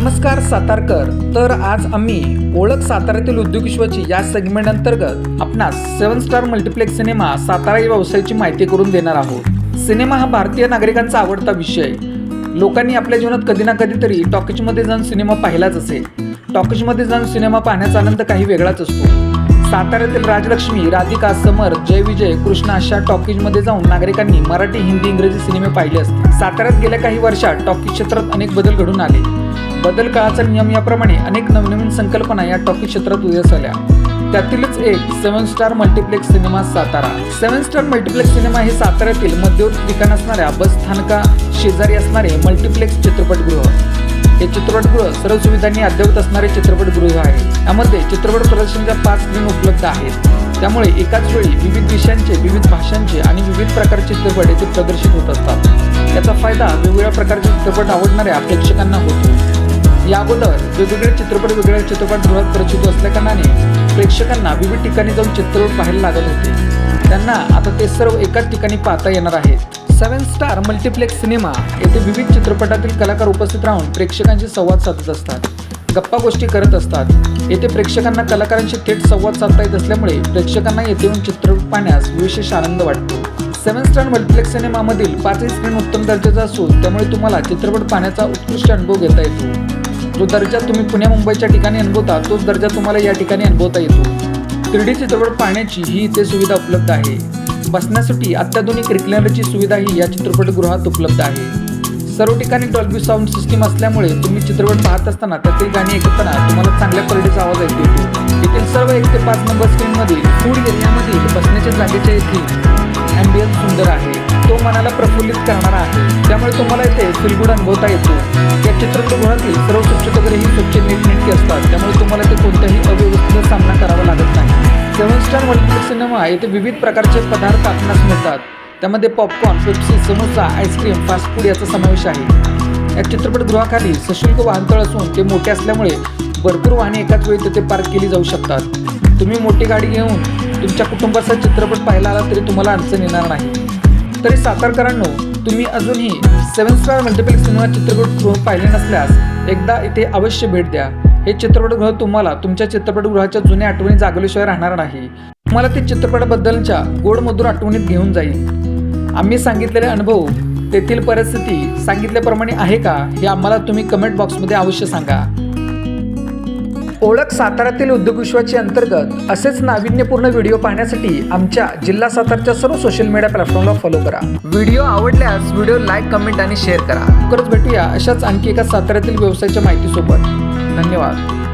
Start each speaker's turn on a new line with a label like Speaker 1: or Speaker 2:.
Speaker 1: नमस्कार सातारकर. तर आज आम्ही ओळख साताऱ्यातील उद्योगविश्वाची या सेगमेंट अंतर्गत आपणास seven star multiplex cinema Satara या व्यवसायाची माहिती करून देणार आहोत. सिनेमा हा भारतीय नागरिकांचा आवडता विषय. लोकांनी आपल्या जीवनात कधी ना कधीतरी टॉकीजमध्ये जाऊन सिनेमा पाहिलाच असेल. टॉकीजमध्ये जाऊन सिनेमा पाहण्याचा आनंद काही वेगळाच असतो. साताऱ्यातील राजलक्ष्मी राधिका समर जय विजय कृष्णा अशा टॉकीजमध्ये जाऊन नागरिकांनी मराठी हिंदी इंग्रजी सिनेमे पाहिले असतील. साताऱ्यात गेल्या काही वर्षात टॉकीज क्षेत्रात अनेक बदल घडून आले. बदल काळाचा नियम याप्रमाणे अनेक नवनवीन संकल्पना या टॉकीज क्षेत्रात उदयास आल्या. त्यातीलच एक seven star multiplex cinema Satara. Seven star multiplex cinema हे साताऱ्यातील मध्यवर्ती ठिकाण असणाऱ्या बस स्थानका शेजारी असणारे मल्टिप्लेक्स चित्रपटगृह. हे चित्रपटगृह सर्व सुविधांनी अद्ययावत असणारे चित्रपटगृह आहे. यामध्ये चित्रपट प्रदर्शनाच्या पाच स्क्रीन उपलब्ध आहेत. त्यामुळे एकाच वेळी विविध विषयांचे विविध भाषांचे आणि विविध प्रकारचे चित्रपट येथे प्रदर्शित होत असतात. याचा फायदा वेगवेगळ्या प्रकारचे चित्रपट आवडणाऱ्या प्रेक्षकांना होतो. या अगोदर वेगवेगळे चित्रपट वेगवेगळ्या चित्रपटगृहात प्रचित असल्याकारणाने प्रेक्षकांना विविध ठिकाणी जाऊन चित्रपट पाहायला लागत होते. त्यांना आता ते सर्व एकाच ठिकाणी पाहता येणार आहेत. सेवन स्टार मल्टिप्लेक्स सिनेमा येथे विविध चित्रपटातील कलाकार उपस्थित राहून प्रेक्षकांशी संवाद साधत असतात. गप्पा गोष्टी करत असतात. येथे प्रेक्षकांना कलाकारांशी थेट संवाद साधता येत असल्यामुळे प्रेक्षकांना येथे येऊन चित्रपट पाहण्यास विशेष आनंद वाटतो. सेवन स्टार मल्टिप्लेक्स सिनेमामधील पाचही स्क्रीन उत्तम दर्जाचा असून त्यामुळे तुम्हाला चित्रपट पाहण्याचा उत्कृष्ट अनुभव घेता येतो. जो दर्जा तुम्ही पुणे मुंबईच्या ठिकाणी अनुभवता तोच दर्जा तुम्हाला या ठिकाणी अनुभवता येतो. थ्री डी चित्रपट पाहण्याची ही इथे सुविधा उपलब्ध आहे. बसण्यासाठी अत्याधुनिक रिक्लायनरची सुविधाही या चित्रपटगृहात उपलब्ध आहे. सर्व ठिकाणी डॉल्बी साऊंड सिस्टीम असल्यामुळे तुम्ही चित्रपट पाहत असताना त्यातील गाणी ऐकताना तुम्हाला चांगल्या क्वालिटीचा आवाज ऐकू येतो. येथील सर्व एक ते पाच नंबर स्क्रीनमधील फूड एरियामधील बसण्याच्या जागेच्या येथील ॲम्बियन्स सुंदर आहे. तो मनाला प्रफुल्लित करणारा आहे. त्यामुळे तुम्हाला इथे फिलगुड अनुभवता येतो. या चित्रपटगृहातील सर्व स्वच्छतागृही स्वच्छ नीटनेटके असतात. त्यामुळे तुम्हाला ते कोणत्या स्टार मल्टिप्लेक्स सिनेमा येथे विविध प्रकारचे पदार्थ आपणास मिळतात. त्यामध्ये popcorn Pepsi samosa ice cream fast food याचा समावेश आहे. या चित्रपटगृहाखाली सशुल्क वाहनतळ असून ते मोठे असल्यामुळे भरपूर वाहने एकाच वेळी तेथे पार्क केली जाऊ शकतात. तुम्ही मोठी गाडी घेऊन तुमच्या कुटुंबाचा चित्रपट पाहायला आला तरी तुम्हाला अडचण येणार नाही. तरी सातारकरांनो तुम्ही अजूनही सेवन स्टार मल्टिप्लेक्स सिनेमा चित्रपटगृह पाहिले नसल्यास एकदा इथे अवश्य भेट द्या. हे चित्रपटगृह तुम्हाला तुमच्या चित्रपटगृहाच्या जुन्या आठवणी जागवल्याशिवाय राहणार नाही. तुम्हाला ते चित्रपटाबद्दलच्या गोड मधुर आठवणीत घेऊन जाईल आम्ही सांगितलेले अनुभव तेथील परिस्थिती सांगितल्याप्रमाणे आहे का हे आम्हाला तुम्ही कमेंट बॉक्समध्ये अवश्य सांगा. ओळख साताऱ्यातील उद्योग विश्वाची अंतर्गत असेच नाविन्यपूर्ण व्हिडिओ पाहण्यासाठी आमच्या जिल्हा सातारच्या सर्व सोशल मीडिया प्लॅटफॉर्मला फॉलो करा. व्हिडिओ आवडल्यास व्हिडिओ लाईक कमेंट आणि शेअर करा. लवकरच भेटूया अशाच आणखी एका साताऱ्यातील व्यवसायाच्या माहितीसोबत. धन्यवाद.